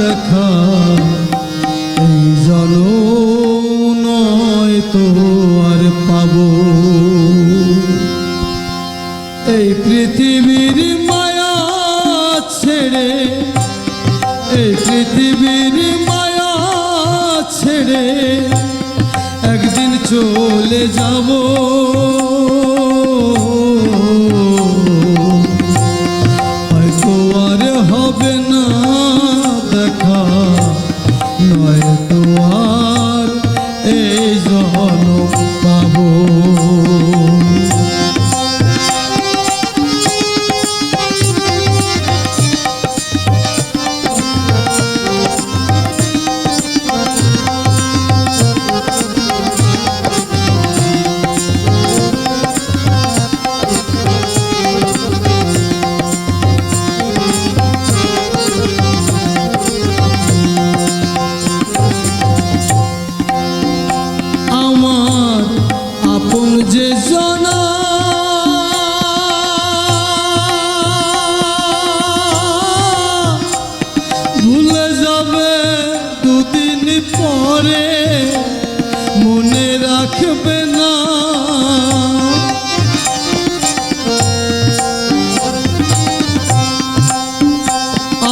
দেখা, এই জনম নয় তো আর পাবো। এই পৃথিবীর মায়া ছেড়ে, এই পৃথিবীর মায়া ছেড়ে একদিন চলে যাব। পরে মনে রাখবে না।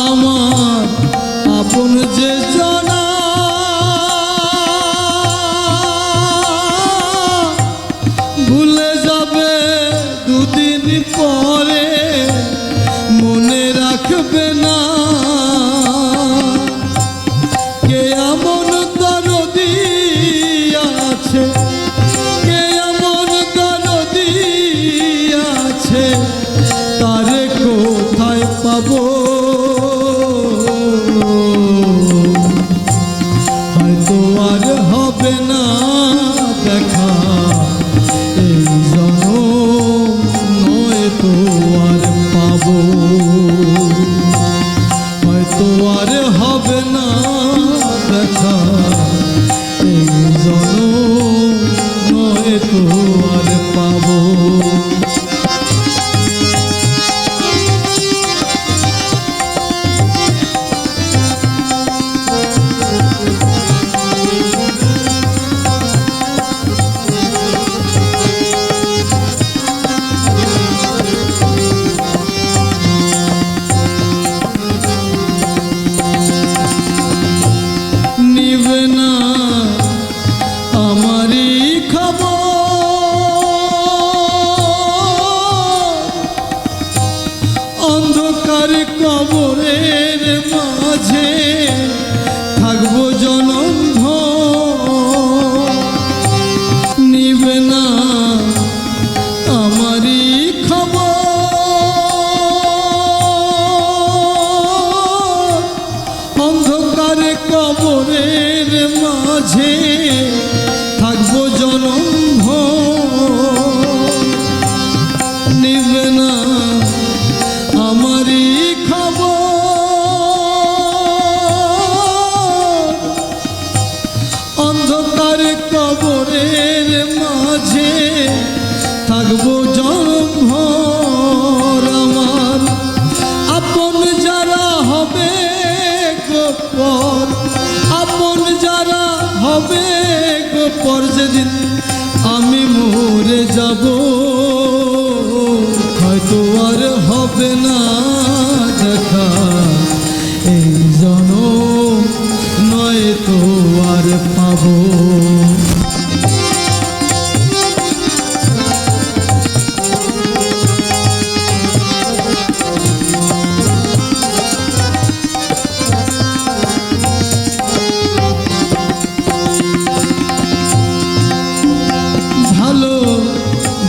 আমার আপন যে জনা ভুলে যাবে দুদিন পরে। কবরের মাঝে থাকব জনম কবরের মাঝে থাকব জনম আমার। আপন যারা হবে গোপর আপন যারা হবে গোপর যেদিন আমি মরে যাব, হয়তো আর হবে না।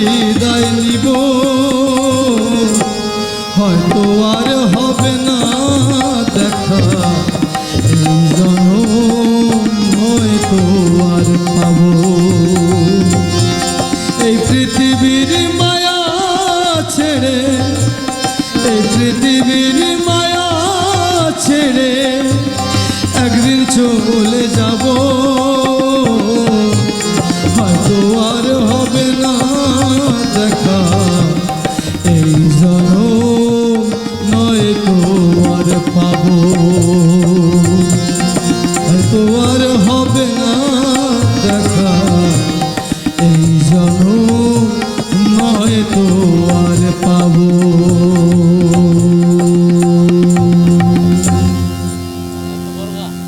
বিদায় নিব। হয়তো আর হবে না দেখা। এই পৃথিবীর মায়া ছেড়ে, এই পৃথিবীর মায়া ছেড়ে একদিন চলে যাব